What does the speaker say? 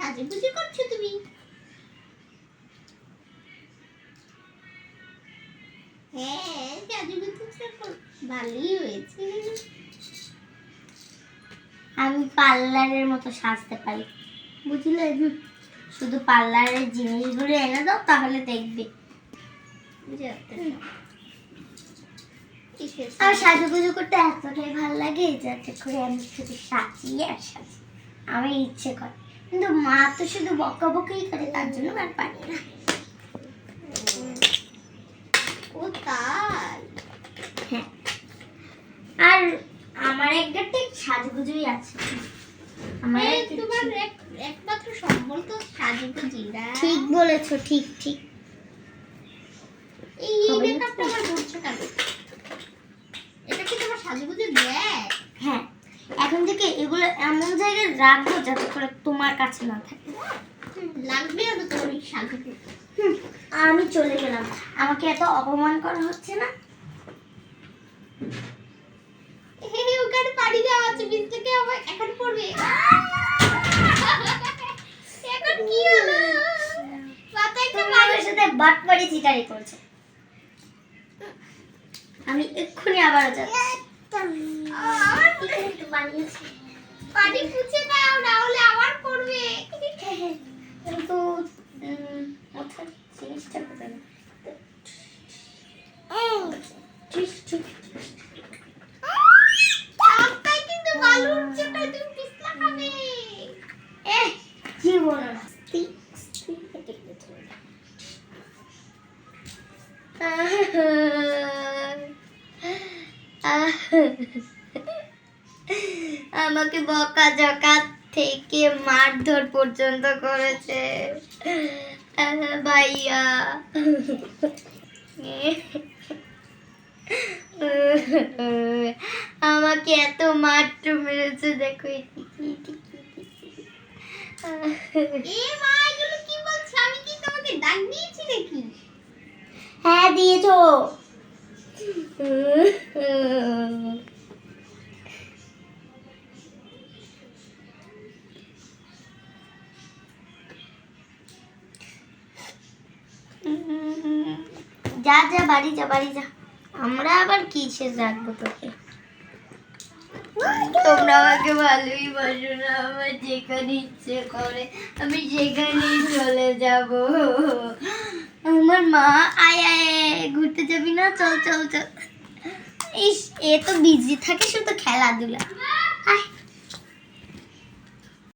সাজুগুজু করছ তুমি? হ্যাঁ সাজুগুজু ভালোই হয়েছে। আমি পার্লারের মতো সাজতে পারি। বুঝলে? শুধু পার্লারের জিনিসগুলো এনে দাও তাহলে দেখবে। আর সাজুগুজু করতে এতটাই ভালো লাগে যাতে করে আমি শুধু সাজিয়ে আর সাজি আমার ইচ্ছে করে। কিন্তু মা তো শুধু বকা বকাই করে তার জন্য আর পারি না। ও তাই। হ্যাঁ। আর আমার একটা ঠিক সাজুগুজুই আছে। আমার তোমার একমাত্র সম্বল তো ঠিক বলেছ ঠিক ঠিক। এই মেকআপটা আমার কেন? এটা কি তোমার সাজুগুজুর ব্যাগ হ্যাঁ। এখন থেকে এগুলো এমন জায়গায় রাখব যাতে করে তোমার কাছে না থাকে। লাগবে না সাজুগুজু হুম, আমি চলে গেলাম। আমাকে এত অপমান করা হচ্ছে না? ওখানে দেওয়া আছে বীজ থেকে আবার এখন পড়বে। এখন কি হলো? মাথায় একটা তুমি আমার সাথে বাটপাড়ি চিটারি করছে। আমি এক্ষুনি আবার যাচ্ছি। পানি পুছে দাও না হলে আবার পড়বে কিন্তু মাথার জিনিসটা কোথায় ঠিক ঠিক কিন্তু বালু উঠছে তুমি আমাকে বকা জকা থেকে মারধর পর্যন্ত করেছে। ভাইয়া। আমাকে এত মাত্র মেরেছে দেখো হ্যাঁ দিয়েছ। যা যা, বাড়ি যা বাড়ি যা। আমরা আবার কিসে রাখব তোকে? তোমরা আমাকে ভালোই বাসো না, আমার যেখানে ইচ্ছে করে, আমি সেখানেই চলে যাব। আমার মা ঘুরতে যাবি না? চল চল চল। ইস এ তো বিজি থাকে শুধু খেলাধুলা। আয়।